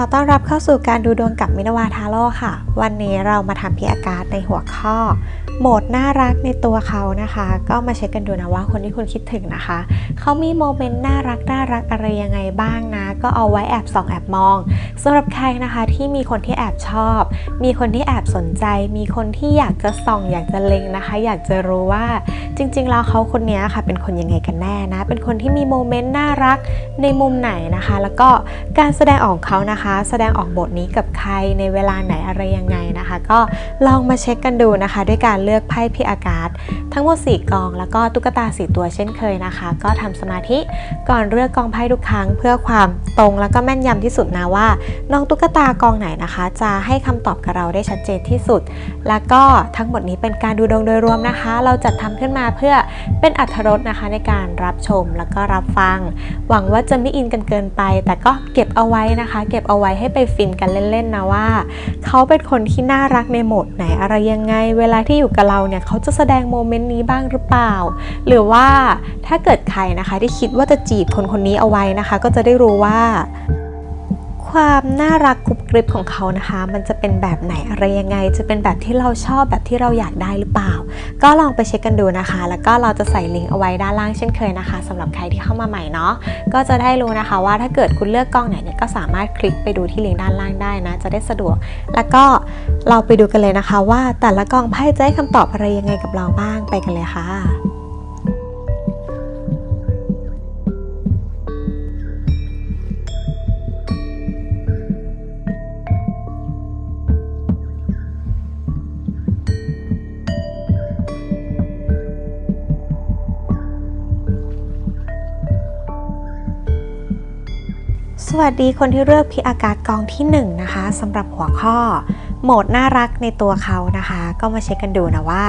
อต้อนรับเข้าสู่การดูดวงกับมินาวาทาโร่ค่ะ วันนี้เรามาทำพิอาการในหัวข้อ โหมดน่ารักในตัวเขานะคะ ก็มาเช็คกันดูนะว่าคนที่คุณคิดถึงนะคะ เขามีโมเมนต์น่ารักน่ารักอะไรยังไงบ้างนะ ก็เอาไว้แอบส่องแอบมองสำหรับใครนะคะ ที่มีคนที่แอบชอบ มีคนที่แอบสนใจ มีคนที่อยากจะส่องอยากจะเล็งนะคะ อยากจะรู้ว่าจริงๆแล้วเขาคนนี้ค่ะ เป็นคนยังไงกันแน่นะ เป็นคนที่มีโมเมนต์น่ารักในมุมไหนนะคะ แล้วก็การแสดงออกเขานะคะ แสดงออกบทนี้กับใครในเวลาไหนอะไรยังไงนะคะ ก็ลองมาเช็คกันดูนะคะ ด้วยการเลือกไพ่พิอากาศ ทั้งหมด4กอง แล้วก็ตุ๊กตา4ตัวเช่นเคยนะคะ ก็ทำสมาธิก่อนเลือกกองไพ่ทุกครั้ง เพื่อความตรงแล้วก็แม่นยำที่สุดนะว่าน้องตุ๊กตากองไหนนะคะ จะให้คำตอบกับเราได้ชัดเจนที่สุด แล้วก็ทั้งหมดนี้เป็นการดูดวงโดยรวมนะคะ เราจัดทำขึ้นมาเพื่อเป็นอัธรสนะคะในการรับชมแล้วก็รับฟัง หวังว่าจะไม่อินกันเกินไป แต่ก็เก็บเอาไว้นะคะ เก็บเอาไว้ให้ไปฟินกันเล่นๆนะว่า เขาเป็นคนที่น่ารักในโหมดไหนอะไรยังไง เวลาที่อยู่กับเราเนี่ยเขาจะแสดงโมเมนต์นี้บ้างหรือเปล่า หรือว่าถ้าเกิดใครนะคะที่คิดว่าจะจีบคนคนนี้เอาไว้นะคะ ก็จะได้รู้ว่า ความน่ารักกรุบกริบของเขานะคะ มันจะเป็นแบบไหนอะไรยังไง จะเป็นแบบที่เราชอบแบบที่เราอยากได้หรือเปล่า ก็ลองไปเช็คกันดูนะคะ แล้วก็เราจะใส่ลิงก์เอาไว้ด้านล่างเช่นเคยนะคะสำหรับใครที่เข้ามาใหม่เนาะก็จะได้รู้นะคะว่าถ้าเกิดคุณเลือกกล้องไหนเนี่ยก็สามารถคลิกไปดูที่ลิงก์ด้านล่างได้นะ จะได้สะดวก แล้วก็เราไปดูกันเลยนะคะ ว่าแต่ละกล้องไพ่จะให้คำตอบอะไรยังไงกับเราบ้างไปกันเลยค่ะ วัสดีคนที่เลือกพิอากาศกองที่1นะคะสำหรับหัวข้อ โหมดน่ารักในตัวเขานะคะ ก็มาเช็คกันดูนะว่า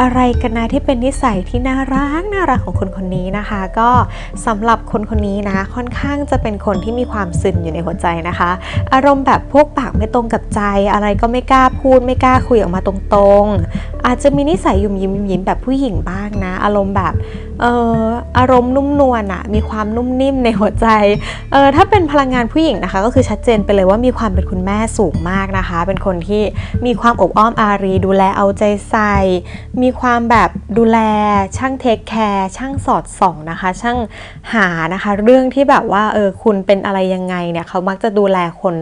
อะไรกันนะที่เป็นนิสัยที่น่ารักน่ารักของคนคนนี้นะคะ ก็สำหรับคนคนนี้นะค่อนข้างจะเป็นคนที่มีความซึนอยู่ในหัวใจนะคะ อารมณ์แบบพวกปากไม่ตรงกับใจ อะไรก็ไม่กล้าพูดไม่กล้าคุยออกมาตรงๆ อาจจะมีนิสัยยุ่มยิ้มยิ้มแบบผู้หญิงบ้างนะ อารมณ์แบบ เอออารมณ์นุ่มนวลอะมีความนุ่มนิ่มในหัวใจเออถ้าเป็นพลังงานผู้หญิงนะคะ ก็คือชัดเจนไปเลยว่ามีความเป็นคุณแม่สูงมากนะคะ เป็นคนที่มีความอบอ้อมอารี ดูแลเอาใจใส่ มีความแบบดูแลช่างเทคแคร์ช่างสอดส่องนะคะ ช่างหานะคะ เรื่องที่แบบว่าเออคุณเป็นอะไรยังไงเนี่ยเขามักจะดูแลคน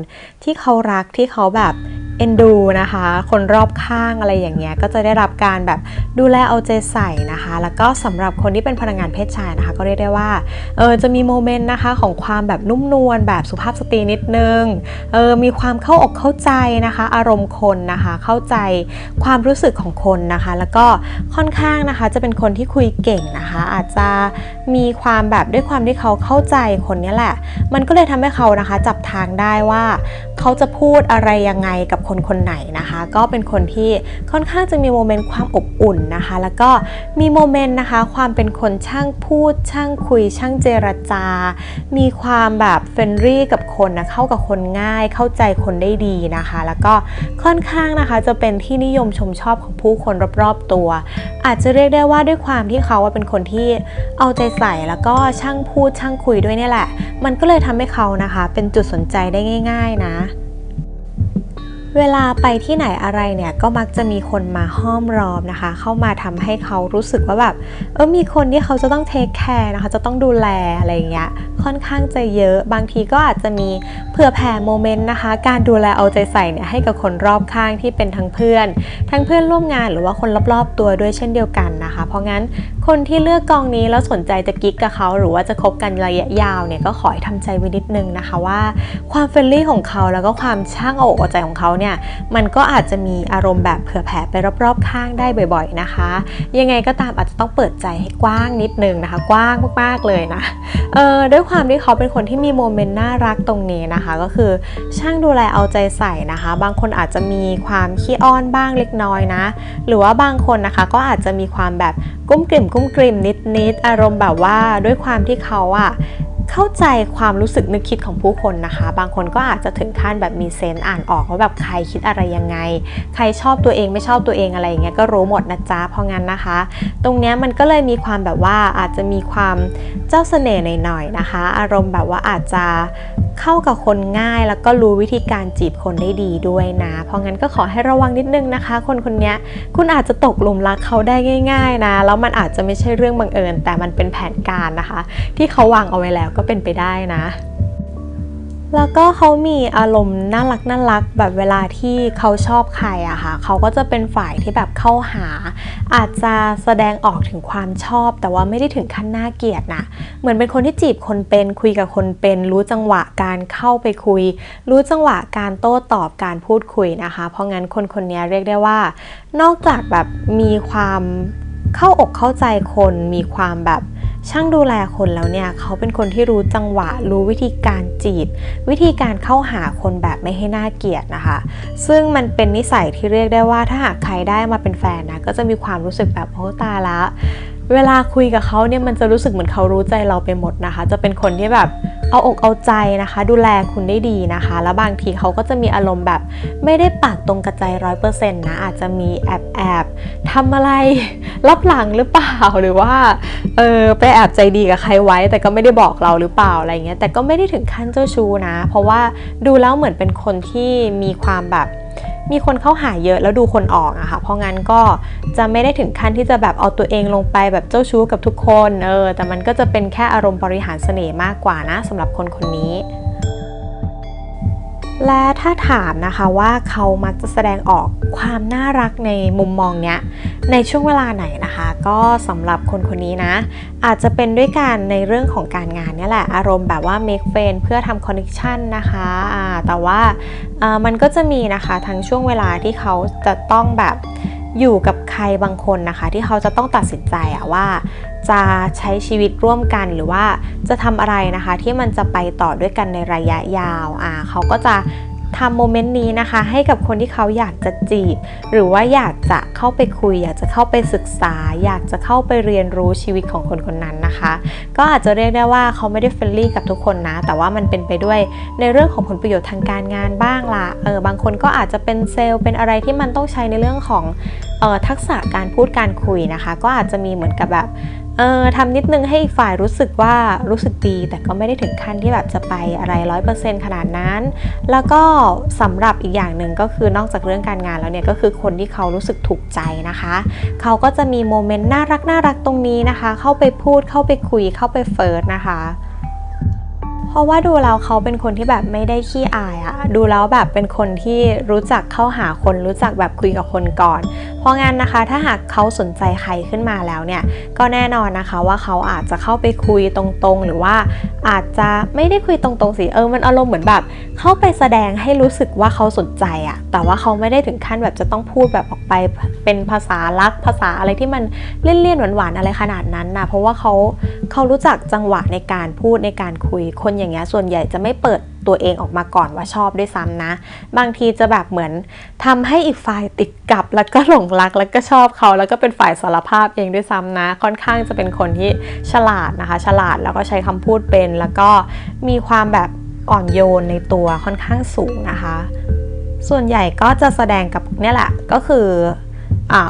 ที่เขารักที่เขาแบบเอ็นดูนะคะ คนรอบข้างอะไรอย่างเงี้ยก็จะได้รับการแบบดูแลเอาใจใส่นะคะ แล้วก็สำหรับคนที่เป็นพลังงานเพศชายนะคะ ก็เรียกได้ว่าเออจะมีโมเมนต์นะคะของความแบบนุ่มนวลแบบสุภาพสตรีนิดนึงเออมีความเข้าอกเข้าใจนะคะ อารมณ์คนนะคะ เข้าใจความรู้สึกของคนนะคะ แล้วก็ค่อนข้างนะคะจะเป็นคนที่คุยเก่งนะคะ อาจจะมีความแบบด้วยความที่เขาเข้าใจคนนี้แหละ มันก็เลยทำให้เขานะคะจับทางได้ว่า เขาจะพูดอะไรยังไงกับคนคนไหนนะคะ ก็เป็นคนที่ค่อนข้างจะมีโมเมนต์ความอบอุ่นนะคะ แล้วก็มีโมเมนต์นะคะความเป็นคนช่างพูด ช่างคุย ช่างเจรจา มีความแบบเฟรนรี่กับคนนะเข้ากับคนง่าย เข้าใจคนได้ดีนะคะ แล้วก็ค่อนข้างนะคะจะเป็นที่นิยมชมชอบของผู้คนรอบๆตัว อาจจะเรียกได้ว่าด้วยความที่เขาว่าเป็นคนที่เอาใจใส่แล้วก็ช่างพูดช่างคุยด้วยเนี่ยแหละ มันก็เลยทำให้เขานะคะ เป็นจุดสนใจได้ง่าย ๆ นะ เวลาไปที่ไหนอะไรเนี่ยก็มักจะมีคนมาห้อมรอบนะคะ เข้ามาทำให้เขารู้สึกว่าแบบเออมีคนที่เขาจะต้องเทคแคร์นะคะจะต้องดูแลอะไรอย่างเงี้ยค่อนข้างจะเยอะบางทีก็อาจจะมีเผื่อแผ่โมเมนต์นะคะ การดูแลเอาใจใส่เนี่ยให้กับคนรอบข้างที่เป็นทั้งเพื่อน ทั้งเพื่อนร่วมงานหรือว่าคนรอบๆตัวด้วยเช่นเดียวกันนะคะ เพราะงั้นคนที่เลือกกองนี้แล้วสนใจจะกิ๊กกับเขาหรือว่าจะคบกันระยะยาวเนี่ยก็ขอให้ทำใจไว้นิดนึงนะคะว่า ความเฟรนลี่ของเขาแล้วก็ความช่างเอาอกเอาใจของเขาเนี่ยมันก็อาจจะมีอารมณ์แบบเผื่อแผ่ไปรอบๆ ข้างได้บ่อยๆนะคะ ยังไงก็ตามอาจจะต้องเปิดใจให้กว้างนิดนึงนะคะ กว้างมากๆเลยนะเออด้วยความที่เขาเป็นคนที่มีโมเมนต์น่ารักตรงนี้นะคะ ก็คือช่างดูแลเอาใจใส่นะคะ บางคนอาจจะมีความขี้อ้อนบ้างเล็กน้อยนะ หรือว่าบางคนนะคะก็อาจจะมีความแบบกุ้มกลิ่มกุ้มกลิ่มนิดนิดๆอารมณ์แบบว่าด้วยความที่เขาอะ เข้าใจความรู้สึกนึกคิดของผู้คนนะคะ บางคนก็อาจจะถึงขั้นแบบมีเซนต์อ่านออกว่าแบบใครคิดอะไรยังไง ใครชอบตัวเองไม่ชอบตัวเองอะไรอย่างเงี้ยก็รู้หมดนะจ๊ะเพราะงั้นนะคะ ตรงเนี้ยมันก็เลยมีความแบบว่าอาจจะมีความเจ้าเสน่ห์หน่อยๆนะคะ อารมณ์แบบว่าอาจจะ เข้ากับคนง่ายแล้วก็รู้วิธีการจีบคนได้ดีด้วยนะ เพราะงั้นก็ขอให้ระวังนิดนึงนะคะ คนคนนี้คุณอาจจะตกหลุมรักเขาได้ง่าย ๆนะ แล้วมันอาจจะไม่ใช่เรื่องบังเอิญ แต่มันเป็นแผนการนะคะ ที่เขาวางเอาไว้แล้วก็เป็นไปได้นะ แล้วก็เขามีอารมณ์น่ารักน่ารักแบบเวลาที่เขาชอบใครอะค่ะเขาก็จะเป็นฝ่ายที่แบบเข้าหา อาจจะแสดงออกถึงความชอบ แต่ว่าไม่ได้ถึงขั้นน่าเกลียดนะเหมือนเป็นคนที่จีบคนเป็นคุยกับคนเป็น รู้จังหวะการเข้าไปคุย รู้จังหวะการโต้ตอบการพูดคุยนะคะ เพราะงั้นคนคนนี้เรียกได้ว่า นอกจากแบบมีความ เข้าอกเข้าใจคนมีความแบบช่างดูแลคนแล้วเนี่ยเขาเป็นคนที่รู้จังหวะ รู้วิธีการจีบ วิธีการเข้าหาคนแบบไม่ให้น่าเกลียดนะคะ ซึ่งมันเป็นนิสัยที่เรียกได้ว่าถ้าหากใครได้มาเป็นแฟนนะก็จะมีความรู้สึกแบบโอ้ตายละ เวลาคุยกับเขาเนี่ยมันจะรู้สึกเหมือนเขารู้ใจเราไปหมดนะคะ จะเป็นคนที่แบบ เอาอกเอาใจนะคะ ดูแลคุณได้ดีนะคะ แล้วบางทีเขาก็จะมีอารมณ์แบบไม่ได้ปากตรงกระใจร้อยเปอร์เซ็นต์นะ อาจจะมีแอบแอบทำอะไรรับหลังหรือเปล่าหรือว่าเออไปแอบใจดีกับใครไว้ แต่ก็ไม่ได้บอกเราหรือเปล่าอะไรเงี้ยแต่ก็ไม่ได้ถึงขั้นเจ้าชู้นะ เพราะว่าดูแล้วเหมือนเป็นคนที่มีความแบบ มีคนเข้าหาเยอะแล้วดูคนออกอะค่ะ เพราะงั้นก็จะไม่ได้ถึงขั้นที่จะแบบเอาตัวเองลงไปแบบเจ้าชู้กับทุกคน เออ แต่มันก็จะเป็นแค่อารมณ์บริหารเสน่ห์มากกว่านะสำหรับคนคนนี้ และถ้าถามนะคะว่าเขามักจะแสดงออกความน่ารักในมุมมองเนี้ยในช่วงเวลาไหนนะคะ ก็สำหรับคนคนนี้นะ อาจจะเป็นด้วยการในเรื่องของการงานเนี่ยแหละอารมณ์แบบว่า make friend เพื่อทำ connection นะคะแต่ว่ามันก็จะมีนะคะทั้งช่วงเวลาที่เขาจะต้องแบบ อยู่กับใครบางคนนะคะ ที่เขาจะต้องตัดสินใจอะว่า จะใช้ชีวิตร่วมกันหรือว่าจะทำอะไรนะคะ ที่มันจะไปต่อด้วยกันในระยะยาวอ่าเขาก็จะ ทำโมเมนต์นี้นะคะ ให้กับคนที่เขาอยากจะจีบ หรือว่าอยากจะเข้าไปคุย อยากจะเข้าไปศึกษา อยากจะเข้าไปเรียนรู้ชีวิตของคนคนนั้นนะคะ ก็อาจจะเรียกได้ว่าเขาไม่ได้เฟรนลี่กับทุกคนนะ แต่ว่ามันเป็นไปด้วยในเรื่องของผลประโยชน์ทางการงานบ้างละเออบางคนก็อาจจะเป็นเซลล์เป็นอะไรที่มันต้องใช้ในเรื่องของทักษะการพูดการคุยนะคะ ก็อาจจะมีเหมือนกับแบบเออทำนิดนึงให้อีกฝ่ายรู้สึกว่ารู้สึกดี แต่ก็ไม่ได้ถึงขั้นที่แบบจะไปอะไรร้อยเปอร์เซ็นต์ขนาดนั้น แล้วก็สำหรับอีกอย่างหนึ่งก็คือนอกจากเรื่องการงานแล้วเนี่ยก็คือคนที่เขารู้สึกถูกใจนะคะ เขาก็จะมีโมเมนต์น่ารักน่ารักตรงนี้นะคะ เข้าไปพูดเข้าไปคุยเข้าไปเฟิร์สนะคะ ราะว่าดูแล้วเขาเป็นคนที่แบบไม่ได้ขี้อายอะดูแล้วแบบเป็นคนที่รู้จักเข้าหาคนรู้จักแบบคุยกับคนก่อน เพราะงั้นนะคะ ถ้าหากเขาสนใจใครขึ้นมาแล้วเนี่ย ก็แน่นอนนะคะว่าเขาอาจจะเข้าไปคุยตรงๆ หรือว่าอาจจะไม่ได้คุยตรงๆสิเออมันอารมณ์เหมือนแบบ เข้าไปแสดงให้รู้สึกว่าเขาสนใจอะแต่ว่าเขาไม่ได้ถึงขั้นแบบจะต้องพูดแบบออกไปเป็นภาษาลักภาษาอะไรที่มันเลี่ยนๆหวานๆอะไรขนาดนั้นนะเพราะว่าเขาเขารู้จักจังหวะในการพูดในการคุยคนอย่างเงี้ยส่วนใหญ่จะไม่เปิดตัวเองออกมาก่อนว่าชอบด้วยซ้ำนะ บางทีจะแบบเหมือนทำให้อีกฝ่ายติดกับแล้วก็หลงรักแล้วก็ชอบเขา แล้วก็เป็นฝ่ายสารภาพเองด้วยซ้ำนะ ค่อนข้างจะเป็นคนที่ฉลาดนะคะ ฉลาดแล้วก็ใช้คำพูดเป็นแล้วก็มีความแบบอ่อนโยนในตัวค่อนข้างสูงนะคะ ส่วนใหญ่ก็จะแสดงกับเนี่ยแหละก็คือ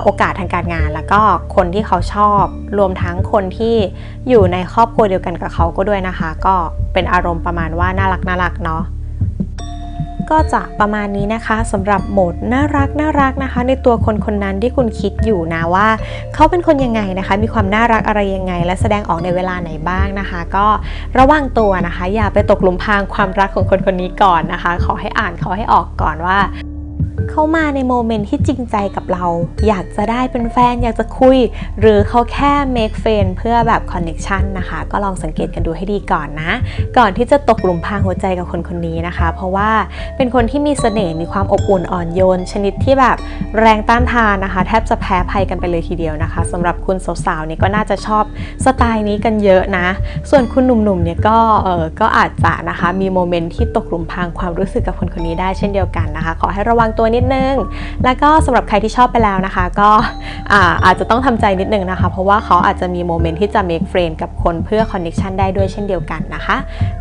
โอกาสทางการงาน แล้วก็คนที่เขาชอบ รวมทั้งคนที่อยู่ในครอบครัวเดียวกันกับเขาก็ด้วยนะคะ ก็เป็นอารมณ์ประมาณว่าน่ารักน่ารักเนาะก็จะประมาณนี้นะคะสำหรับโหมดน่ารักน่ารักนะคะ ในตัวคนคนนั้นที่คุณคิดอยู่นะว่า เขาเป็นคนยังไงนะคะ มีความน่ารักอะไรยังไง และแสดงออกในเวลาไหนบ้างนะคะ ก็ระวังตัวนะคะ อย่าไปตกหลุมพรางความรักของคนคนนี้ก่อนนะคะ ขอให้อ่านเขาให้ออกก่อนว่า เข้ามาในโมเมนต์ที่จริงใจกับเรา อยากจะได้เป็นแฟน อยากจะคุย หรือเขาแค่ make friend เพื่อแบบ connection นะคะ ก็ลองสังเกตกันดูให้ดีก่อนนะ ก่อนที่จะตกหลุมพรางหัวใจกับคนคนนี้นะคะ เพราะว่าเป็นคนที่มีเสน่ห์มีความอบอุ่นอ่อนโยน ชนิดที่แบบแรงต้านทานนะคะ แทบจะแพ้ภัยกันไปเลยทีเดียวนะคะสำหรับคุณสาวๆนี่ก็น่าจะชอบสไตล์นี้กันเยอะนะ ส่วนคุณหนุ่มๆเนี่ยก็เออก็อาจจะนะคะมีโมเมนต์ที่ตกหลุมพรางความรู้สึกกับคนคนนี้ได้เช่นเดียวกันนะคะ ขอให้ระวังตัวนิดนึง แล้วก็สำหรับใครที่ชอบไปแล้วนะคะ ก็อาอาจจะต้องทำใจนิดนึงนะคะ เพราะว่าเขาอาจจะมีโมเมนต์ที่จะ make friend กับคนเพื่อ connection ได้ด้วยเช่นเดียวกันนะคะ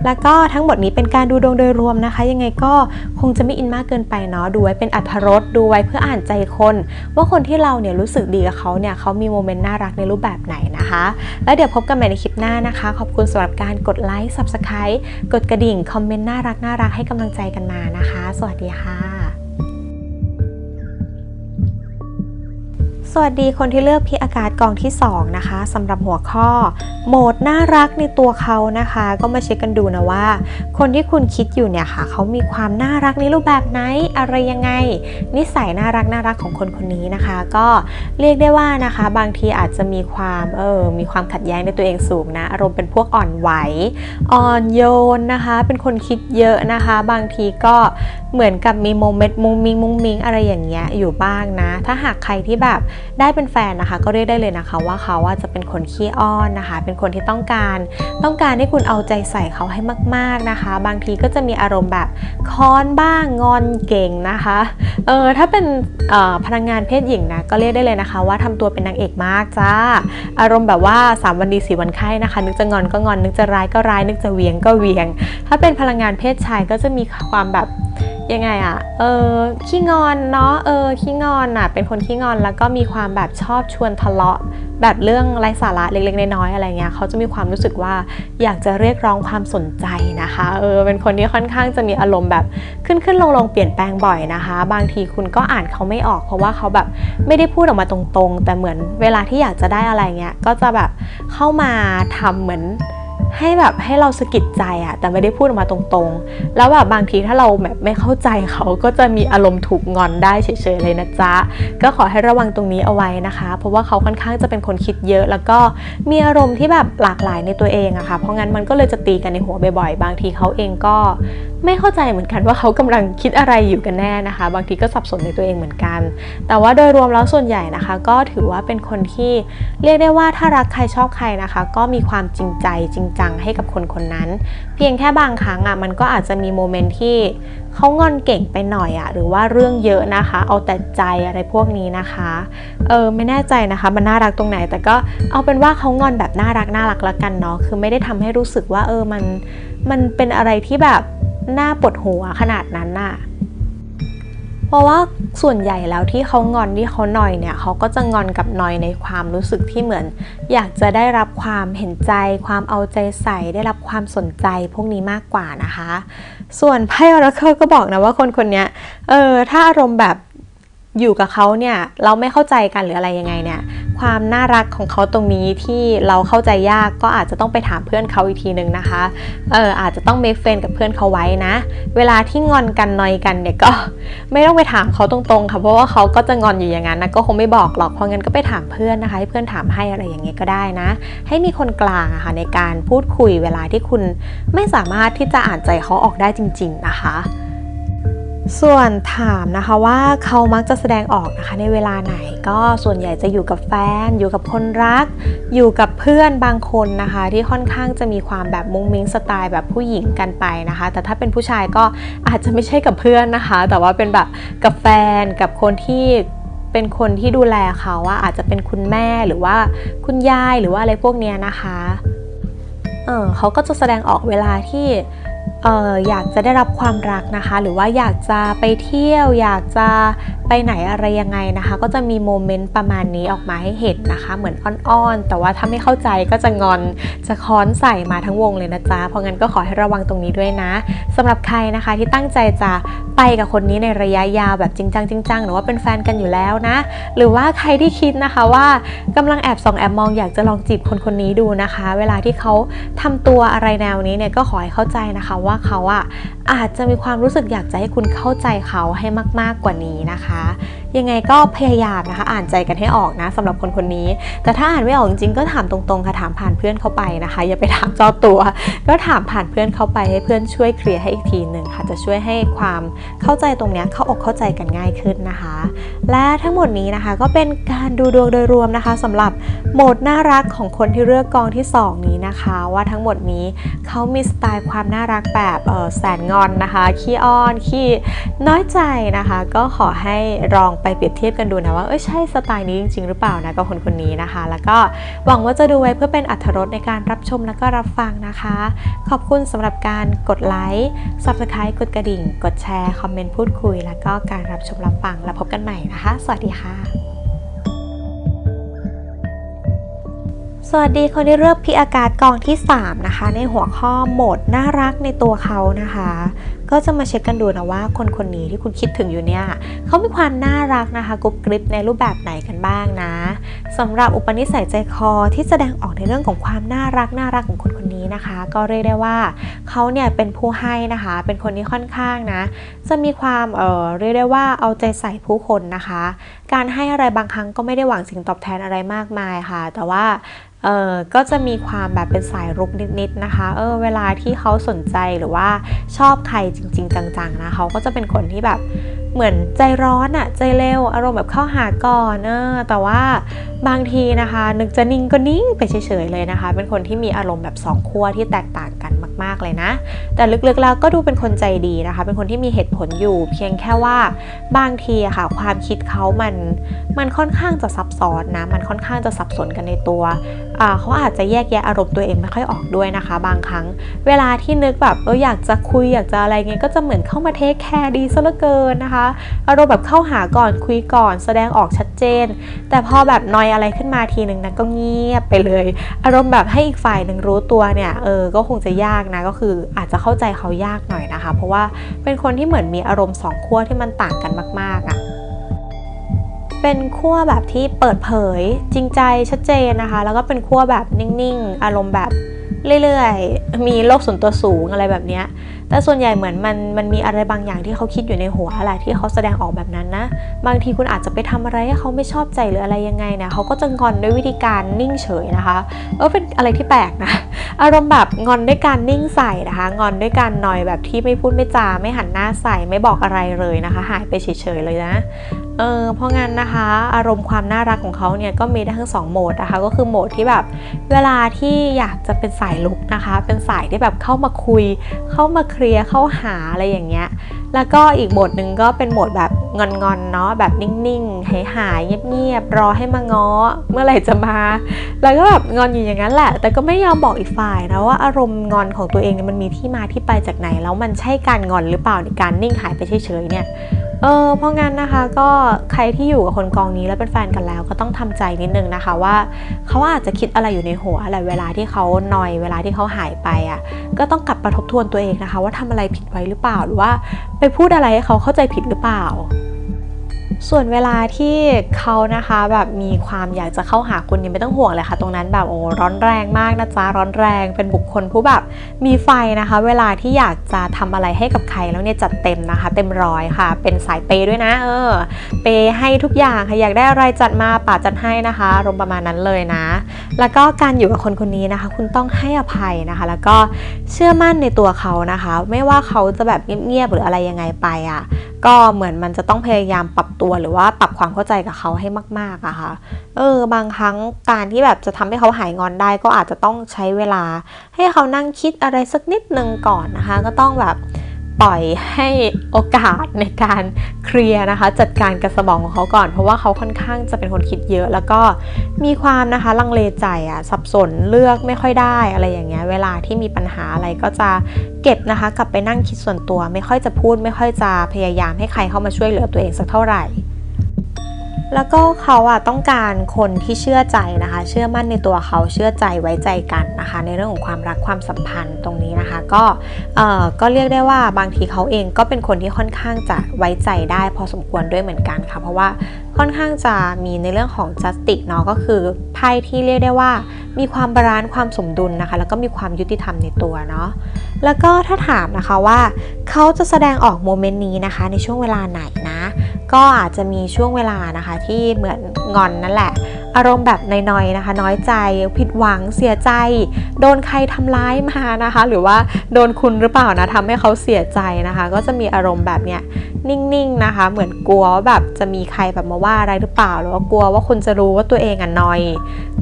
แล้วก็ทั้งหมดนี้เป็นการดูดวงโดยรวมนะคะ ยังไงก็คงจะไม่อินมากเกินไปเนาะดูไว้เป็นอัธรสดูไว้เพื่ออ่านใจคน ว่าคนที่เราเนี่ยรู้สึกดีกับเขาเนี่ยเขามีโมเมนต์น่ารักในรูปแบบไหนนะคะ แล้วเดี๋ยวพบกันใหม่ในคลิปหน้านะคะ ขอบคุณสำหรับการกดไลค์ subscribe กดกระดิ่ง คอมเมนต์น่ารักน่ารักให้กำลังใจกันมานะคะ สวัสดีค่ะ สวัสดีคนที่เลือกพิอากาศกองที่ 2 นะคะสำหรับหัวข้อ โหมดน่ารักในตัวเขานะคะ ก็มาเช็คกันดูนะว่า คนที่คุณคิดอยู่เนี่ยค่ะเขามีความน่ารักในรูปแบบไหนอะไรยังไง นิสัยน่ารักน่ารักของคนคนนี้นะคะ ก็เรียกได้ว่านะคะ บางทีอาจจะมีความเออมีความขัดแย้งในตัวเองสูงนะอารมณ์เป็นพวกอ่อนไหวอ่อนโยนนะคะ เป็นคนคิดเยอะนะคะ บางทีก็เหมือนกับมีโมเมนต์มุงมิงมุงมิงอะไรอย่างเงี้ยอยู่บ้างนะ ถ้าหากใครที่แบบได้เป็นแฟนนะคะ ก็เรียกได้เลยนะคะ ว่าเขาว่าจะเป็นคนขี้อ้อนนะคะ เป็นคนที่ต้องการ ต้องการให้คุณเอาใจใส่เขาให้มาก ๆนะคะ บางทีก็จะมีอารมณ์แบบค้อนบ้างงอนเก่งนะคะเออถ้าเป็นพนักงงานเพศหญิงนะก็เรียกได้เลยนะคะ ว่าทำตัวเป็นนางเอกมากจ้าอารมณ์แบบว่า 3 วันดีส4วันไข้นะคะ นึกจะงอนก็งอนนึกจะร้ายก็ร้าย นึกจะเวียงก็เวียง ถ้าเป็นพลังงานเพศชายก็จะมีความแบบยังไงอะเออขี้งอนเนาะเออขี้งอนอะเป็นคนขี้งอนแล้วก็มีความแบบชอบชวนทะเลาะ แบบเรื่องไร้สาระเล็กๆน้อยๆอะไรเงี้ยเขาจะมีความรู้สึกว่าอยากจะเรียกร้องความสนใจนะคะเออเป็นคนที่ค่อนข้างจะมีอารมณ์แบบขึ้นขึ้นลงลงๆเปลี่ยนแปลงบ่อยนะคะ บางทีคุณก็อ่านเขาไม่ออก เพราะว่าเขาแบบไม่ได้พูดออกมาตรงๆ แต่เหมือนเวลาที่อยากจะได้อะไรเงี้ยก็จะแบบเข้ามาทำเหมือน ให้แบบให้เราสะกิดใจอะแต่ไม่ได้พูดออกมาตรงๆ แล้วแบบบางทีถ้าเราแบบไม่เข้าใจเขาก็จะมีอารมณ์ถูกงอนได้เฉยๆเลยนะจ๊ะ ก็ขอให้ระวังตรงนี้เอาไว้นะคะ เพราะว่าเขาค่อนข้างจะเป็นคนคิดเยอะ แล้วก็มีอารมณ์ที่แบบหลากหลายในตัวเองอะค่ะ เพราะงั้นมันก็เลยจะตีกันในหัวบ่อยๆ บางทีเขาเองก็ไม่เข้าใจเหมือนกันว่าเขากำลังคิดอะไรอยู่กันแน่นะคะ บางทีก็สับสนในตัวเองเหมือนกัน แต่ว่าโดยรวมแล้วส่วนใหญ่นะคะ ก็ถือว่าเป็นคนที่เรียกได้ว่าถ้ารักใครชอบใครนะคะ ก็มีความจริงใจจริงจังให้กับคนคนนั้น เพียงแค่บางครั้งอะมันก็อาจจะมีโมเมนต์ที่เขางอนเก่งไปหน่อยอะหรือว่าเรื่องเยอะนะคะ เอาแต่ใจอะไรพวกนี้นะคะเออไม่แน่ใจนะคะ มันน่ารักตรงไหน แต่ก็เอาเป็นว่าเขางอนแบบน่ารักน่ารักละกันเนาะคือไม่ได้ทำให้รู้สึกว่าเออมันมันเป็นอะไรที่แบบน่าปวดหัวขนาดนั้นน่ะ ราะว่าส่วนใหญ่แล้วที่เขางอนที่เขาหน่อยเนี่ยเขาก็จะงอนกับหน่อยในความรู้สึกที่เหมือน อยากจะได้รับความเห็นใจ ความเอาใจใส่ ได้รับความสนใจพวกนี้มากกว่านะคะ ส่วนไพ่ออราเคิลก็บอกนะว่าคนคนนี้เออถ้าอารมณ์แบบ อยู่กับเขาเนี่ยเราไม่เข้าใจกันหรืออะไรยังไงเนี่ย ความน่ารักของเขาตรงนี้ที่เราเข้าใจยากก็อาจจะต้องไปถามเพื่อนเขาอีกทีนึงนะคะเอออาจจะต้องเมคเฟนกับเพื่อนเขาไว้นะ เวลาที่งอนกันนอยกันเนี่ยก็ไม่ต้องไปถามเขาตรงๆค่ะเพราะว่าเขาก็จะงอนอยู่อย่างนั้นนะก็คงไม่บอกหรอกเพราะงั้นก็ไปถามเพื่อนนะคะให้เพื่อนถามให้อะไรอย่างเงี้ยก็ได้นะ ให้มีคนกลางอะค่ะในการพูดคุยเวลาที่คุณไม่สามารถที่จะอ่านใจเขาออกได้จริง ๆนะคะ ส่วนถามนะคะว่าเขามักจะแสดงออกนะคะในเวลาไหน ก็ส่วนใหญ่จะอยู่กับแฟน อยู่กับคนรัก อยู่กับเพื่อนบางคนนะคะ ที่ค่อนข้างจะมีความแบบมุ้งมิ้งสไตล์แบบผู้หญิงกันไปนะคะ แต่ถ้าเป็นผู้ชายก็อาจจะไม่ใช่กับเพื่อนนะคะ แต่ว่าเป็นแบบกับแฟนกับคนที่เป็นคนที่ดูแลเขาว่าอาจจะเป็นคุณแม่หรือว่าคุณยายหรือว่าอะไรพวกเนี้ยนะคะเออเขาก็จะแสดงออกเวลาที่ อออยากจะได้รับความรักนะคะ หรือว่าอยากจะไปเที่ยว อยากจะไปไหนอะไรยังไงนะคะ ก็จะมีโมเมนต์ประมาณนี้ออกมาให้เห็นนะคะ เหมือนอ้อนๆ แต่ว่าถ้าไม่เข้าใจก็จะงอนจะค้อนใส่มาทั้งวงเลยนะจ๊ะ เพราะงั้นก็ขอให้ระวังตรงนี้ด้วยนะสำหรับใครนะคะที่ตั้งใจจะไปกับคนนี้ในระยะยาวแบบจริงจังจริงจังหรือว่าเป็นแฟนกันอยู่แล้วนะ หรือว่าใครที่คิดนะคะว่ากำลังแอบส่องแอบมองอยากจะลองจีบคนคนนี้ดูนะคะ เวลาที่เขาทำตัวอะไรแนวนี้เนี่ยก็ขอให้เข้าใจนะคะว่าเขาอะอาจจะมีความรู้สึกอยากจะให้คุณเข้าใจเขาให้มาก ๆกว่านี้นะคะ ยังไงก็พยายามนะคะ อ่านใจกันให้ออกนะสำหรับคนคนนี้ แต่ถ้าอ่านไม่ออกจริงก็ถามตรงๆค่ะถามผ่านเพื่อนเข้าไปนะคะ อย่าไปถามเจ้าตัว ก็ถามผ่านเพื่อนเข้าไปให้เพื่อนช่วยเคลียร์ให้อีกทีหนึ่งค่ะ จะช่วยให้ความเข้าใจตรงเนี้ยเข้าอกเข้าใจกันง่ายขึ้นนะคะ และทั้งหมดนี้นะคะก็เป็นการดูดวงโดยรวมนะคะสำหรับโหมดน่ารักของคนที่เลือกกองที่ 2 นี้นะคะ ว่าทั้งหมดนี้เขามีสไตล์ความน่ารักแบบแสนงอนนะคะขี้อ้อนขี้น้อยใจนะคะ ก็ขอให้ลองไปเปรียบเทียบกันดูนะว่าเอ้ยใช่สไตล์นี้จริง ๆ หรือเปล่านะกับคนคนนี้นะคะ แล้วก็หวังว่าจะดูไว้เพื่อเป็นอัธรสในการรับชมและก็รับฟังนะคะ ขอบคุณสำหรับการกดไลค์ Subscribe กดกระดิ่ง กดแชร์ คอมเมนต์พูดคุย แล้วก็การรับชมรับฟังแล้วพบกันใหม่นะคะ สวัสดีค่ะ สวัสดีคนที่เลือกพิอากาศกองที่ 3 นะคะ ในหัวข้อโหมดน่ารักในตัวเขานะคะ ก็จะมาเช็คกันดูนะว่าคนคนนี้ที่คุณคิดถึงอยู่เนี่ยเขามีความน่ารักนะคะกรุบกริบในรูปแบบไหนกันบ้างนะสำหรับอุปนิสัยใจคอที่แสดงออกในเรื่องของความน่ารักน่ารักของคนคนนี้นะคะ ก็เรียกได้ว่าเขาเนี่ยเป็นผู้ให้นะคะ เป็นคนที่ค่อนข้างนะ จะมีความเออเรียกได้ว่าเอาใจใส่ผู้คนนะคะ การให้อะไรบางครั้งก็ไม่ได้หวังสิ่งตอบแทนอะไรมากมายค่ะ แต่ว่า เออก็จะมีความแบบเป็นสายรุกนิดๆนะคะ เออเวลาที่เขาสนใจหรือว่าชอบใครจริง ๆ จังๆนะเขาก็จะเป็นคนที่แบบเหมือนใจร้อนอะใจเร็วอารมณ์แบบเข้าหาก่อนเออแต่ว่าบางทีนะคะ นึกจะนิ่งก็นิ่งไปเฉยๆเลยนะคะ เป็นคนที่มีอารมณ์แบบสองขั้วที่แตกต่างกันมาก ๆเลยนะ แต่ลึกๆแล้วก็ดูเป็นคนใจดีนะคะ เป็นคนที่มีเหตุผลอยู่ เพียงแค่ว่าบางทีอะค่ะ ความคิดเขามันมันค่อนข้างจะซับซ้อนนะ มันค่อนข้างจะสับสนกันในตัวเขาอาจจะแยกแยะอารมณ์ตัวเองไม่ค่อยออกด้วยนะคะ บางครั้ง เวลาที่นึกแบบเอออยากจะคุยอยากจะอะไรเงี้ยก็จะเหมือนเข้ามาเทคแคร์ดีซะเหลือเกินนะคะ อารมณ์แบบเข้าหาก่อนคุยก่อนแสดงออกชัดเจน แต่พอแบบนอยอะไรขึ้นมาทีหนึ่งนะก็เงียบไปเลย อารมณ์แบบให้อีกฝ่ายหนึ่งรู้ตัวเนี่ยเออก็คงจะยากนะก็คืออาจจะเข้าใจเขายากหน่อยนะคะ เพราะว่าเป็นคนที่เหมือนมีอารมณ์สองขั้วที่มันต่างกันมาก ๆอะ่ะ เป็นขั้วแบบที่เปิดเผยจริงใจชัดเจนนะคะ แล้วก็เป็นขั้วแบบนิ่งๆ อารมณ์แบบเรื่อยๆ มีโลกส่วนตัวสูงอะไรแบบเนี้ย แต่ส่วนใหญ่เหมือนมันมันมีอะไรบางอย่างที่เขาคิดอยู่ในหัวแหละที่เขาแสดงออกแบบนั้นนะ บางทีคุณอาจจะไปทำอะไรให้เขาไม่ชอบใจหรืออะไรยังไงเนี่ยเขาก็จะงอนด้วยวิธีการนิ่งเฉยนะคะเออเป็นอะไรที่แปลกนะอารมณ์แบบงอนด้วยการนิ่งใส่นะคะ งอนด้วยการนอยแบบที่ไม่พูดไม่จาไม่หันหน้าใส่ไม่บอกอะไรเลยนะคะ หายไปเฉยๆเลยนะเออเพราะงั้นนะคะอารมณ์ความน่ารักของเขาเนี่ยก็มีได้ทั้งสองโหมดนะคะ ก็คือโหมดที่แบบเวลาที่อยากจะเป็นสายลุกนะคะ เป็นสายที่แบบเข้ามาคุย เข้ามาเคลียร์เข้าหาอะไรอย่างเงี้ย แล้วก็อีกโหมดหนึ่งก็เป็นโหมดแบบงอนๆเนาะแบบนิ่งๆหายหายเงียบๆรอให้มาง้อเมื่อไหร่จะมา แล้วก็แบบงอนอยู่อย่างนั้นแหละ แต่ก็ไม่ยอมบอกอีกฝ่ายนะว่าอารมณ์งอนของตัวเองเนี่ยมันมีที่มาที่ไปจากไหน แล้วมันใช่การงอนหรือเปล่าในการนิ่งหายไปเฉยๆเนี่ย เออเพราะงั้นนะคะก็ใครที่อยู่กับคนกองนี้แล้วเป็นแฟนกันแล้ว ก็ต้องทำใจนิดนึงนะคะว่าเขาอาจจะคิดอะไรอยู่ในหัวอะไรเวลาที่เขานอยเวลาที่เขาหายไปอะก็ต้องกลับมาทบทวนตัวเองนะคะ ว่าทำอะไรผิดไว้หรือเปล่าหรือว่าไปพูดอะไรให้เขาเข้าใจผิดหรือเปล่า ส่วนเวลาที่เขานะคะแบบมีความอยากจะเข้าหาคุณเนี่ยไม่ต้องห่วงเลยค่ะ ตรงนั้นแบบโอ้ร้อนแรงมากนะจ๊ะร้อนแรงเป็นบุคคลผู้แบบมีไฟนะคะ เวลาที่อยากจะทำอะไรให้กับใครแล้วเนี่ยจัดเต็มนะคะ เต็มร้อยค่ะ เป็นสายเปย์ด้วยนะ เออ เปย์ให้ทุกอย่างค่ะอยากได้อะไรจัดมาป่าจัดให้นะคะรมประมาณนั้นเลยนะ แล้วก็การอยู่กับคนคนนี้นะคะ คุณต้องให้อภัยนะคะ แล้วก็เชื่อมั่นในตัวเขานะคะ ไม่ว่าเขาจะแบบเงียบๆหรืออะไรยังไงไปอะก็เหมือนมันจะต้องพยายามปรับตัวหรือว่าปรับความเข้าใจกับเขาให้มากๆอะค่ะ เออบางครั้งการที่แบบจะทำให้เขาหายงอนได้ก็อาจจะต้องใช้เวลา ให้เขานั่งคิดอะไรสักนิดนึงก่อนนะคะ ก็ต้องแบบ ปล่อยให้โอกาสในการเคลียร์นะคะ จัดการกับสมองของเขาก่อน เพราะว่าเขาค่อนข้างจะเป็นคนคิดเยอะ แล้วก็มีความนะคะลังเลใจอะสับสนเลือกไม่ค่อยได้อะไรอย่างเงี้ยเวลาที่มีปัญหาอะไรก็จะเก็บนะคะ กลับไปนั่งคิดส่วนตัว ไม่ค่อยจะพูด ไม่ค่อยจะพยายามให้ใครเข้ามาช่วยเหลือตัวเองสักเท่าไหร่ แล้วก็เขาอะต้องการคนที่เชื่อใจนะคะ เชื่อมั่นในตัวเขาเชื่อใจไว้ใจกันนะคะ ในเรื่องของความรักความสัมพันธ์ตรงนี้นะคะ ก็เอ่อก็เรียกได้ว่าบางทีเขาเองก็เป็นคนที่ค่อนข้างจะไว้ใจได้ พอสมควรด้วยเหมือนกันค่ะ เพราะว่า ค่อนข้างจะมีในเรื่องของ justice เนาะก็คือไพ่ที่เรียกได้ว่า มีความบาลานซ์ความสมดุลนะคะ แล้วก็มีความยุติธรรมในตัวเนาะแล้วก็ถ้าถามนะคะว่าเขาจะแสดงออกโมเมนต์นี้นะคะ ในช่วงเวลาไหนนะ ก็อาจจะมีช่วงเวลานะคะที่เหมือนงอนนั่นแหละ อารมณ์แบบน้อยๆนะคะ น้อยใจผิดหวังเสียใจ โดนใครทำร้ายมานะคะ หรือว่าโดนคุณหรือเปล่านะทำให้เขาเสียใจนะคะ ก็จะมีอารมณ์แบบเนี้ยนิ่งๆนะคะ เหมือนกลัวแบบจะมีใครแบบมาว่าอะไรหรือเปล่าหรือว่ากลัวว่าคนจะรู้ว่าตัวเองอะนอย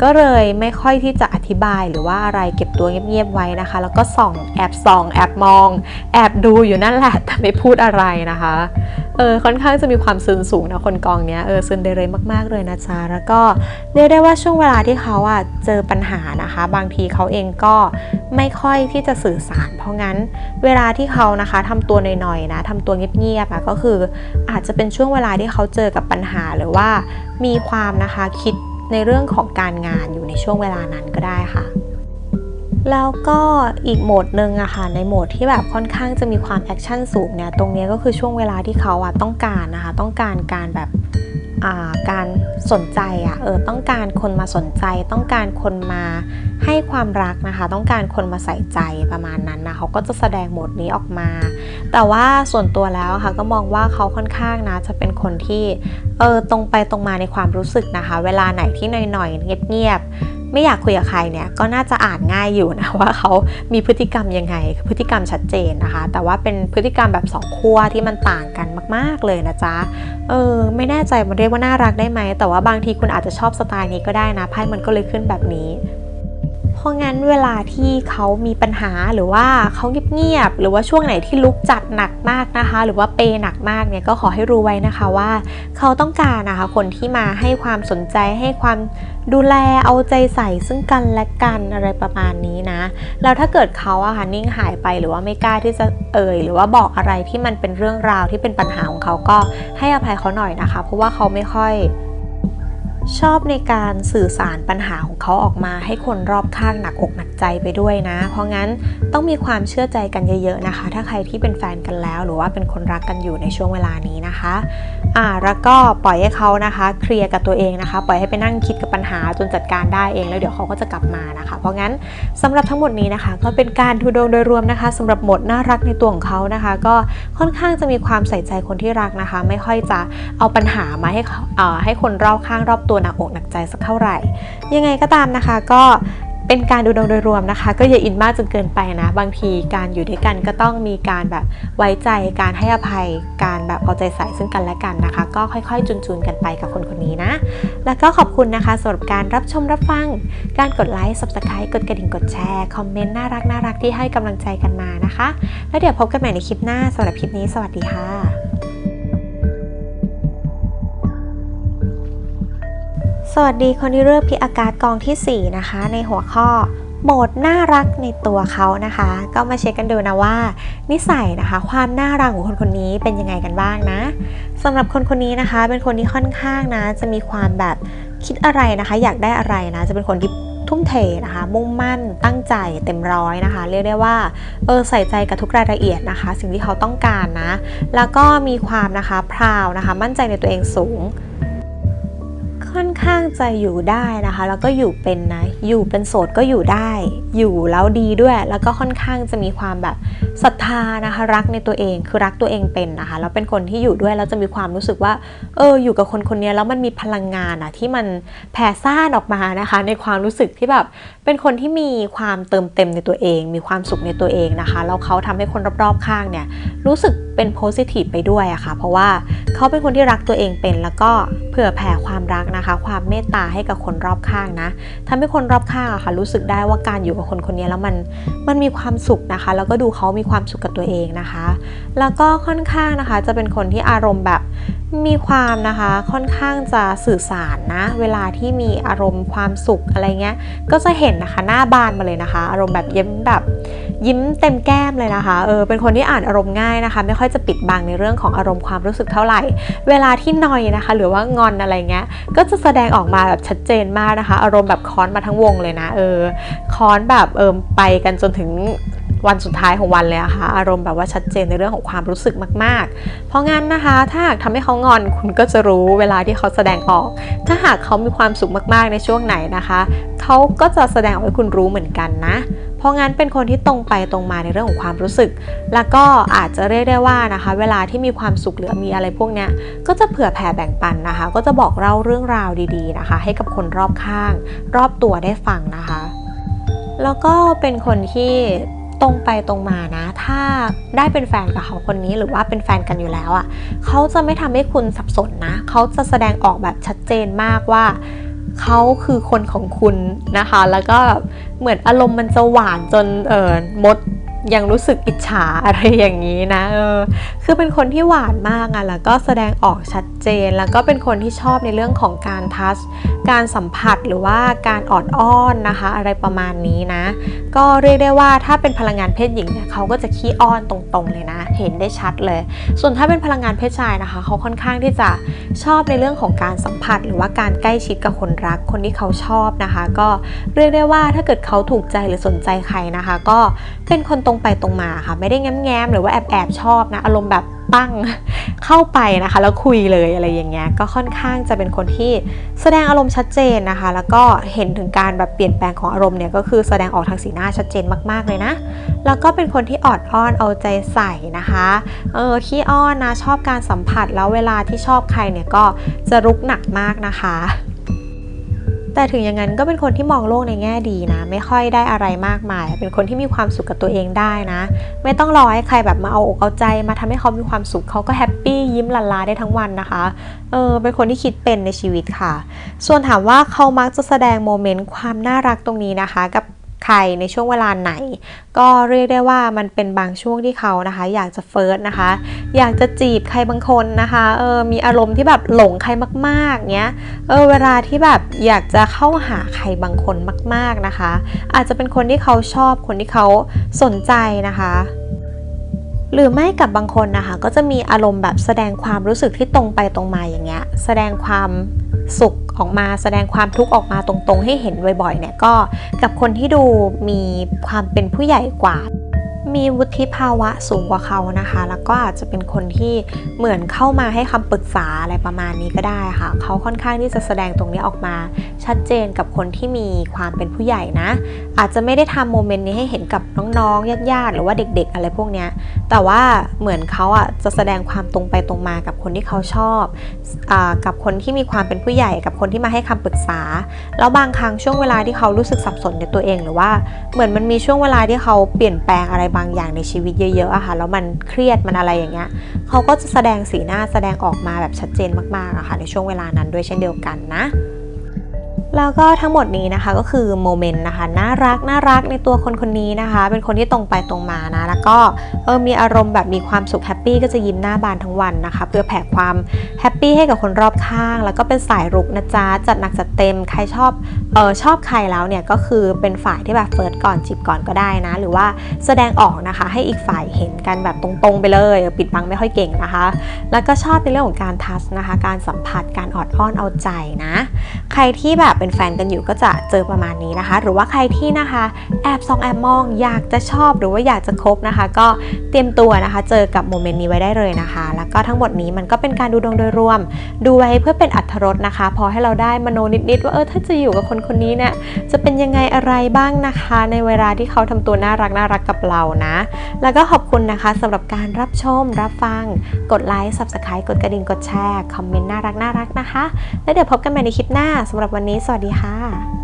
ก็เลยไม่ค่อยที่จะอธิบายหรือว่าอะไรเก็บตัวเงียบๆไว้นะคะ แล้วก็ส่องแอบส่องแอบมอง แอบดูอยู่นั่นแหละแต่ไม่พูดอะไรนะคะเออค่อนข้างจะมีความซึนสูงนะคนกองเนี้ยเออซึนเดเรมากๆเลยนะจ๊ะแล้วก็เรียกได้ว่าช่วงเวลาที่เขาอะเจอปัญหานะคะ บางทีเขาเองก็ไม่ค่อยที่จะสื่อสาร เพราะงั้นเวลาที่เขานะคะทำตัวหน่อยๆนะทำตัวเงียบๆอะก็คืออาจจะเป็นช่วงเวลาที่เขาเจอกับปัญหาหรือว่ามีความนะคะคิด ในเรื่องของการงานอยู่ในช่วงเวลานั้นก็ได้ค่ะ แล้วก็อีกโหมดหนึ่งอะค่ะในโหมดที่แบบค่อนข้างจะมีความแอคชั่นสูงเนี่ยตรงนี้ก็คือช่วงเวลาที่เขาอะต้องการนะคะ ต้องการการแบบ การสนใจอะเออต้องการคนมาสนใจ ต้องการคนมาให้ความรักนะคะ ต้องการคนมาใส่ใจประมาณนั้นนะเขาก็จะแสดงโหมดนี้ออกมา แต่ว่าส่วนตัวแล้วค่ะก็มองว่าเขาค่อนข้างนะจะเป็นคนที่เออตรงไปตรงมาในความรู้สึกนะคะ เวลาไหนที่หน่อยๆเงียบๆ ไม่อยากคุยกับใครเนี่ยก็น่าจะอ่านง่ายอยู่นะว่าเขามีพฤติกรรมยังไงพฤติกรรมชัดเจนนะคะ แต่ว่าเป็นพฤติกรรมแบบสองขั้วที่มันต่างกันมาก ๆเลยนะจ๊ะเออไม่แน่ใจมันเรียกว่าน่ารักได้ไหมแต่ว่าบางทีคุณอาจจะชอบสไตล์นี้ก็ได้นะไพ่มันก็เลยขึ้นแบบนี้ เพราะงั้นเวลาที่เขามีปัญหาหรือว่าเขาเงียบๆหรือว่าช่วงไหนที่ลุกจัดหนักมากนะคะ หรือว่าเปย์หนักมากเนี่ยก็ขอให้รู้ไว้นะคะว่า เขาต้องการนะคะคนที่มาให้ความสนใจให้ความดูแลเอาใจใส่ซึ่งกันและกันอะไรประมาณนี้นะแล้วถ้าเกิดเขาอะค่ะนิ่งหายไปหรือว่าไม่กล้าที่จะเอ่ย หรือว่าบอกอะไรที่มันเป็นเรื่องราวที่เป็นปัญหาของเขาก็ให้อภัยเขาหน่อยนะคะ เพราะว่าเขาไม่ค่อย ชอบในการสื่อสารปัญหาของเขาออกมาให้คนรอบข้างหนักอกหนักใจไปด้วยนะ เพราะงั้นต้องมีความเชื่อใจกันเยอะๆนะคะ ถ้าใครที่เป็นแฟนกันแล้ว หรือว่าเป็นคนรักกันอยู่ในช่วงเวลานี้นะคะอ่าแล้วก็ปล่อยให้เขานะคะเคลียร์กับตัวเองนะคะ ปล่อยให้ไปนั่งคิดกับปัญหาจนจัดการได้เองแล้วเดี๋ยวเขาก็จะกลับมานะคะ เพราะงั้นสำหรับทั้งหมดนี้นะคะ ก็เป็นการดูดงโดยรวมนะคะสำหรับหมดน่ารักในตัวของเขานะคะ ก็ค่อนข้างจะมีความใส่ใจคนที่รักนะคะ ไม่ค่อยจะเอาปัญหามาให้เอ่อให้คนรอบข้างรอบตัวหนักอกหนักใจสักเท่าไหร่ ยังไงก็ตามนะคะก็เป็นการดูดวงโดยรวมนะคะ ก็อย่าอินมากจนเกินไปนะ บางทีการอยู่ด้วยกันก็ต้องมีการแบบไว้ใจการให้อภัยการแบบเอาใจใส่ซึ่งกันและกันนะคะ ก็ค่อยๆ จุนๆกันไปกับคนคนนี้นะ แล้วก็ขอบคุณนะคะสำหรับการรับชมรับฟัง การกดไลค์ subscribe กดกระดิ่งกดแชร์ คอมเมนต์น่ารักน่ารักที่ให้กำลังใจกันมานะคะ แล้วเดี๋ยวพบกันใหม่ในคลิปหน้าสำหรับคลิปนี้ สวัสดีค่ะ สวัสดีคนที่เลือกพิอากาศกองทีสี่ 4 นะคะ ในหัวข้อโหมดน่ารักในตัวเขานะคะ ก็มาเช็คกันดูนะว่า นิสัยนะคะ ความน่ารักของคนคนนี้เป็นยังไงกันบ้างนะสำหรับคนคนนี้นะคะ เป็นคนที่ค่อนข้างนะ จะมีความแบบคิดอะไรนะคะ อยากได้อะไรนะ จะเป็นคนที่ทุ่มเทนะคะ มุ่งมั่นตั้งใจเต็มร้อยนะคะ เรียกได้ว่าเออใส่ใจกับทุกรายละเอียดนะคะ สิ่งที่เขาต้องการนะ แล้วก็มีความนะคะพราวนะคะ มั่นใจในตัวเองสูง ค่อนข้างจะอยู่ได้นะคะ แล้วก็อยู่เป็นนะ อยู่เป็นโสดก็อยู่ได้ อยู่แล้วดีด้วย แล้วก็ค่อนข้างจะมีความแบบศรัทธานะคะ รักในตัวเอง คือรักตัวเองเป็นนะคะ แล้วเป็นคนที่อยู่ด้วยแล้วจะมีความรู้สึกว่า เออ อยู่กับคนคนนี้แล้วมันมีพลังงานอะที่มันแผ่ซ่านออกมานะคะ ในความรู้สึกที่แบบ เป็นคนที่มีความเติมเต็มในตัวเอง มีความสุขในตัวเองนะคะ แล้วเขาทำให้คนรอบๆข้างเนี่ย รู้สึกเป็นโพสิทีฟไปด้วยอะค่ะ เพราะว่าเขาเป็นคนที่รักตัวเองเป็น แล้วก็เผื่อแผ่ความรักนะคะ ความเมตตาให้กับคนรอบข้างนะทำให้คนรอบข้างค่ะรู้สึกได้ว่าการอยู่กับคนคนนี้แล้วมันมันมีความสุขนะคะ แล้วก็ดูเขามีความสุขกับตัวเองนะคะ แล้วก็ค่อนข้างนะคะจะเป็นคนที่อารมณ์แบบมีความนะคะค่อนข้างจะสื่อสารนะเวลาที่มีอารมณ์ความสุขอะไรเงี้ยก็จะเห็นนะคะหน้าบานมาเลยนะคะ อารมณ์แบบยิ้มแบบยิ้มเต็มแก้มเลยนะคะเออเป็นคนที่อ่านอารมณ์ง่ายนะคะ ไม่ค่อยจะปิดบังในเรื่องของอารมณ์ความรู้สึกเท่าไหร่ เวลาที่นอยนะคะ หรือว่างอนอะไรเงี้ยก็จะแสดงออกมาแบบชัดเจนมากนะคะ อารมณ์แบบค้อนมาทั้งววงเลยนะ เออค้อนแบบเออไปกันจนถึงวันสุดท้ายของวันเลยอะค่ะ อารมณ์แบบว่าชัดเจนในเรื่องของความรู้สึกมาก ๆ เพราะงั้นนะคะ ถ้าหากทำให้เขางอนคุณก็จะรู้เวลาที่เขาแสดงออก ถ้าหากเขามีความสุขมากๆในช่วงไหนนะคะ เขาก็จะแสดงออกให้คุณรู้เหมือนกันนะ เพราะงั้นเป็นคนที่ตรงไปตรงมาในเรื่องของความรู้สึก แล้วก็อาจจะเรียกได้ว่านะคะ เวลาที่มีความสุขหรือมีอะไรพวกเนี้ยก็จะเผื่อแผ่แบ่งปันนะคะ ก็จะบอกเล่าเรื่องราวดีๆนะคะ ให้กับคนรอบข้าง รอบตัวได้ฟังนะคะ แล้วก็เป็นคนที่ตรงไปตรงมานะ ถ้าได้เป็นแฟนกับเขาคนนี้หรือว่าเป็นแฟนกันอยู่แล้วอะ่ะเขาจะไม่ทำให้คุณสับสนนะ เขาจะแสดงออกแบบชัดเจนมากว่า เขาคือคนของคุณนะคะ แล้วก็เหมือนอารมณ์มันจะหวานจนเออมด ยังรู้สึกอิจฉาอะไรอย่างนี้นะเออคือเป็นคนที่หวานมากอะแล้วก็แสดงออกชัดเจน แล้วก็เป็นคนที่ชอบในเรื่องของการทัชการสัมผัสหรือว่าการออดอ้อนนะคะ อะไรประมาณนี้นะ ก็เรียกได้ว่าถ้าเป็นพลังงานเพศหญิงเนี่ยเขาก็จะขี้อ้อนตรงๆเลยนะ เห็นได้ชัดเลย ส่วนถ้าเป็นพลังงานเพศชายนะคะ เขาค่อนข้างที่จะชอบในเรื่องของการสัมผัส หรือว่าการใกล้ชิดกับคนรักคนที่เขาชอบนะคะ ก็เรียกได้ว่าถ้าเกิดเขาถูกใจหรือสนใจใครนะคะ ก็เป็นคนตรงไปตรงมาค่ะ ไม่ได้แง้มๆหรือว่าแอบแอบชอบนะอารมณ์แบบปั้งเข้าไปนะคะ แล้วคุยเลยอะไรอย่างเงี้ยก็ค่อนข้างจะเป็นคนที่แสดงอารมณ์ชัดเจนนะคะ แล้วก็เห็นถึงการแบบเปลี่ยนแปลงของอารมณ์เนี่ยก็คือแสดงออกทางสีหน้าชัดเจนมากๆเลยนะ แล้วก็เป็นคนที่ออดอ้อนเอาใจใส่นะคะเออขี้อ้อนนะชอบการสัมผัสแล้วเวลาที่ชอบใครเนี่ยก็จะรุกหนักมากนะคะ แต่ถึงอย่างนั้นก็เป็นคนที่มองโลกในแง่ดีนะ ไม่ค่อยได้อะไรมากมาย เป็นคนที่มีความสุขกับตัวเองได้นะ ไม่ต้องรอให้ใครแบบมาเอาอกเอาใจ มาทำให้เขามีความสุขเขาก็แฮปปี้ยิ้มละลาได้ทั้งวันนะคะ เออเป็นคนที่คิดเป็นในชีวิตค่ะ ส่วนถามว่าเขามักจะแสดงโมเมนต์ความน่ารักตรงนี้นะคะ กับ ใครในช่วงเวลาไหน ก็เรียกได้ว่ามันเป็นบางช่วงที่เขานะคะ อยากจะเฟิร์สนะคะ อยากจะจีบใครบางคนนะคะเออมีอารมณ์ที่แบบหลงใครมากๆเนี้ยเออเวลาที่แบบอยากจะเข้าหาใครบางคนมาก ๆนะคะ อาจจะเป็นคนที่เขาชอบคนที่เขาสนใจนะคะหรือไม่กับบางคนนะคะ ก็จะมีอารมณ์แบบแสดงความรู้สึกที่ตรงไปตรงมาอย่างเงี้ย แสดงความ สุขออกมาแสดงความทุกข์ออกมาตรงๆ ให้เห็นบ่อยๆเนี่ยก็กับคนที่ดูมีความเป็นผู้ใหญ่กว่า มีวุฒิภาวะสูงกว่าเขานะคะ แล้วก็อาจจะเป็นคนที่เหมือนเข้ามาให้คำปรึกษาอะไรประมาณนี้ก็ได้ค่ะ เขาค่อนข้างที่จะแสดงตรงนี้ออกมา ชัดเจนกับคนที่มีความเป็นผู้ใหญ่นะ อาจจะไม่ได้ทำโมเมนต์นี้ให้เห็นกับน้องๆญาติๆหรือว่าเด็ก ๆ อะไรพวกนี้แต่ว่าเหมือนเขาอะจะแสดงความตรงไปตรงมากับคนที่เขาชอบอากับคนที่มีความเป็นผู้ใหญ่กับคนที่มาให้คำปรึกษา แล้วบางครั้งช่วงเวลาที่เขารู้สึกสับสนในตัวเอง หรือว่าเหมือนมันมีช่วงเวลาที่เขาเปลี่ยนแปลงอะไรบางางอย่างในชีวิตเยอะๆอะค่ะแล้วมันเครียดมันอะไรอย่างเงี้ยเขาก็จะแสดงสีหน้าแสดงออกมาแบบชัดเจนมากๆอะค่ะในช่วงเวลานั้นด้วยเช่นเดียวกันนะ แล้วก็ทั้งหมดนี้นะคะก็คือโมเมนต์นะคะน่ารักน่ารักในตัวคนคนนี้นะคะ เป็นคนที่ตรงไปตรงมานะแล้วก็เออมีอารมณ์แบบมีความสุขแฮปปี้ก็จะยิ้มหน้าบานทั้งวันนะคะ เพื่อแผ่ความแฮปปี้ให้กับคนรอบข้าง แล้วก็เป็นสายรุกนะจ๊ะจัดหนักจัดเต็มใครชอบเออชอบใครแล้วเนี่ยก็คือเป็นฝ่ายที่แบบเฟิร์สก่อนจีบก่อนก็ได้นะ หรือว่าแสดงออกนะคะ ให้อีกฝ่ายเห็นกันแบบตรงๆไปเลยปิดบังไม่ค่อยเก่งนะคะ แล้วก็ชอบในเรื่องของการทัชนะคะ การสัมผัสการออดอ้อนเอาใจนะ ใครที่แบบเป็นแฟนกันอยู่ก็จะเจอประมาณนี้นะคะ หรือว่าใครที่นะคะแอบซองแอบมองอยากจะชอบหรือว่าอยากจะคบนะคะ ก็เตรียมตัวนะคะ เจอกับโมเมนต์นี้ไว้ได้เลยนะคะ แล้วก็ทั้งหมดนี้มันก็เป็นการดูดวงโดยรวม ดูไว้เพื่อเป็นอัธรสนะคะ พอให้เราได้มโนนิดๆว่าเออถ้าจะอยู่กับคนคนนี้เนี่ยจะเป็นยังไงอะไรบ้างนะคะ ในเวลาที่เขาทำตัวน่ารักน่ารักกับเรานะ แล้วก็ขอบคุณนะคะสำหรับการรับชมรับฟัง กดไลค์ subscribe กดกระดิ่งกดแชร์คอมเมนต์น่ารักน่ารักนะคะ แล้วเดี๋ยวพบกันใหม่ในคลิปหน้าสำหรับวันนี้สวัสดีค่ะ